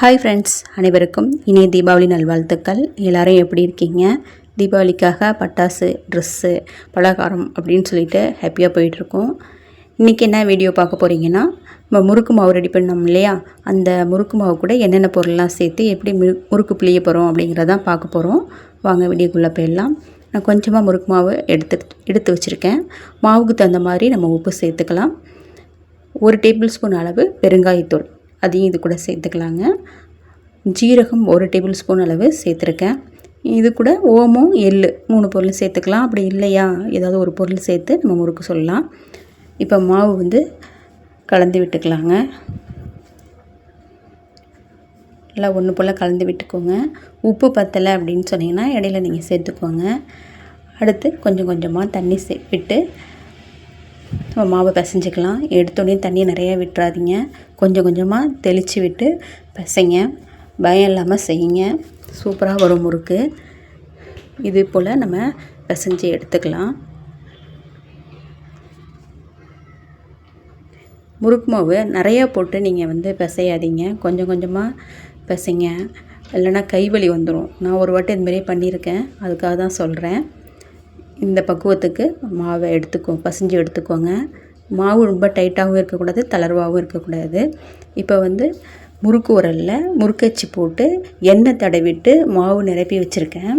Hi friends அனைவருக்கும் இனிய தீபாவளி நல்வாழ்த்துக்கள். எல்லாரும் எப்படி இருக்கீங்க? தீபாவளிக்காக பட்டாசு ட்ரெஸ்ஸு பலகாரம் அப்படின்னு சொல்லிட்டு ஹாப்பியாக போயிட்டுருக்கோம். இன்றைக்கி என்ன வீடியோ பார்க்க போகிறீங்கன்னா நம்ம முறுக்கு மாவு ரெடி பண்ணோம் இல்லையா? அந்த முறுக்கு மாவு கூட என்னென்ன பொருள்லாம் சேர்த்து எப்படி முறுக்கு பிழிய போகிறோம் அப்படிங்கிறதான் பார்க்க போகிறோம் வாங்க வீடியோக்குள்ளே போயிடலாம். நான் கொஞ்சமாக முறுக்கு மாவு எடுத்து எடுத்து வச்சுருக்கேன். மாவுக்கு தகுந்த மாதிரி நம்ம உப்பு சேர்த்துக்கலாம். ஒரு டேபிள் ஸ்பூன் அளவு பெருங்காயத்தூள். அதையும் இது கூட சேர்த்துக்கலாங்க. ஜீரகம் ஒரு டேபிள் ஸ்பூன் அளவு சேர்த்துருக்கேன். இது கூட ஓமம் எள் மூணு பொருள் சேர்த்துக்கலாம். அப்படி இல்லையா? ஏதாவது ஒரு பொருள் சேர்த்து நம்ம முறுக்கு சொல்லலாம். இப்போ மாவு வந்து கலந்து விட்டுக்கலாங்க. நல்லா ஒன்று போல் கலந்து விட்டுக்கோங்க. உப்பு பத்தலை அப்படின்னு சொன்னீங்கன்னா இடையில நீங்கள் சேர்த்துக்கோங்க. அடுத்து கொஞ்சம் கொஞ்சமாக தண்ணி சே விட்டு நம்ம மாவை பிசைஞ்சிக்கலாம். எடுத்தோடனே தண்ணியை நிறையா விட்டுறாதீங்க. கொஞ்சம் கொஞ்சமாக தெளித்து விட்டு பிசைங்க. பயம் இல்லாமல் செய்யுங்க. சூப்பராக வரும் முறுக்கு. இது போல் நம்ம பிசைஞ்சு எடுத்துக்கலாம். முறுக்கு மாவு நிறையா போட்டு நீங்கள் வந்து பிசையாதீங்க. கொஞ்சம் கொஞ்சமாக பிசைங்க. இல்லைன்னா கைவலி வந்துடும் நான் ஒரு வாட்டி இதுமாரியே பண்ணியிருக்கேன். அதுக்காக தான் சொல்கிறேன் இந்த பக்குவத்துக்கு மாவை எடுத்துக்கோ பசைஞ்சு எடுத்துக்கோங்க. மாவு ரொம்ப டைட்டாகவும் இருக்கக்கூடாது தளர்வாகவும் இருக்கக்கூடாது. இப்போ வந்து முறுக்கு உரலில் முறுக்கச்சி போட்டு எண்ணெய் தடவிட்டு மாவு நிரப்பி வச்சுருக்கேன்.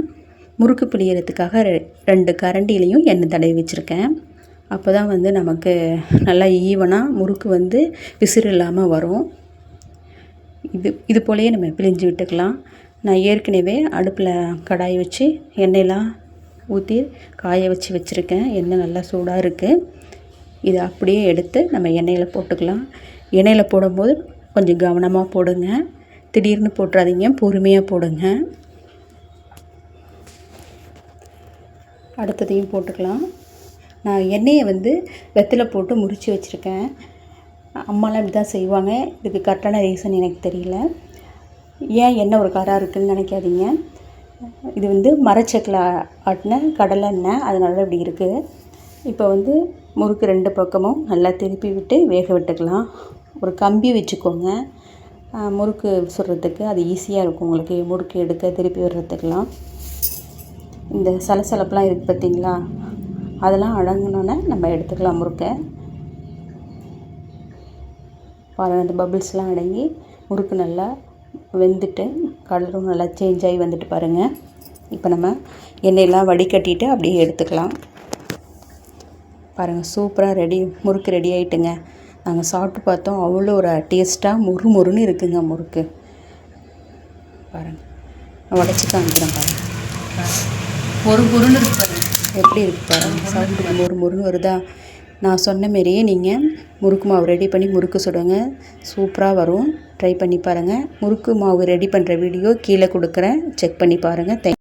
முறுக்கு பிழியறதுக்காக ரெ ரெண்டு கரண்டிலையும் எண்ணெய் தடவி வச்சுருக்கேன். அப்போ தான் வந்து நமக்கு நல்லா ஈவனாக முறுக்கு வந்து விசிறு இல்லாமல் வரும். இது இது போலயே நம்ம பிழிஞ்சு விட்டுக்கலாம். நான் ஏற்கனவே அடுப்பில் கடாய் வச்சு எண்ணெயெலாம் ஊற்றி காய வச்சு வச்சுருக்கேன். எண்ணெய் நல்லா சூடாக இருக்குது இதை அப்படியே எடுத்து நம்ம எண்ணெயில் போட்டுக்கலாம். எண்ணெயில் போடும்போது கொஞ்சம் கவனமாக போடுங்க. திடீர்னு போட்டுறாதீங்க. பொறுமையாக போடுங்க. அடுத்ததையும் போட்டுக்கலாம். நான் எண்ணெயை வந்து வெத்தலை போட்டு முறித்து வச்சுருக்கேன். அம்மாலாம் இப்படி தான் செய்வாங்க. இதுக்கு கரெக்டான ரீசன் எனக்கு தெரியல. ஏன் எண்ணெய் ஒரு கராக இருக்குதுன்னு நினைக்காதீங்க. இது வந்து மரச்சக்கில் ஆட்டின கடலெண்ணெய் அதனால இப்படி இருக்குது இப்போ வந்து முறுக்கு ரெண்டு பக்கமும் நல்லா திருப்பி விட்டு வேக விட்டுக்கலாம். ஒரு கம்பி வச்சுக்கோங்க. முறுக்கு சுடுறதுக்கு அது ஈஸியாக இருக்கும் உங்களுக்கு. முறுக்கு எடுக்க திருப்பி விடுறதுக்கெலாம் இந்த சலசலப்பெலாம் இருக்குது பார்த்தீங்களா அதெல்லாம் அடங்கினோன்னே நம்ம எடுத்துக்கலாம் முறுக்கை. பாருங்கள் அந்த பபிள்ஸ்லாம் அடங்கி முறுக்கு நல்லா வெந்துட்டு கலரும் நல்லா சேஞ்ச் ஆகி வந்துட்டு பாருங்கள் இப்போ நம்ம எண்ணெயெல்லாம் வடிகட்டிட்டு அப்படியே எடுத்துக்கலாம். பாருங்கள் சூப்பராக ரெடி முறுக்கு ரெடி ஆகிட்டுங்க நாங்கள் சாப்பிட்டு பார்த்தோம் அவ்வளோ ஒரு டேஸ்ட்டாக முறு முறுன்னு இருக்குங்க முறுக்கு. பாருங்கள் உடச்சி காமிக்கிறேன் பாருங்கள் ஒரு பொருள் இருக்கு பாருங்கள் எப்படி இருக்குது பாருங்கள் சாப்பிட்டு ஒரு முருன்னு வருதா? நான் சொன்ன மாரியே நீங்கள் முறுக்கு மாவு ரெடி பண்ணி முறுக்கு சுடுங்க. சூப்பராக வரும். ட்ரை பண்ணி பாருங்கள் முறுக்கு மாவு ரெடி பண்ணுற வீடியோ கீழே கொடுக்குறேன். செக் பண்ணி பாருங்கள் தேங்க்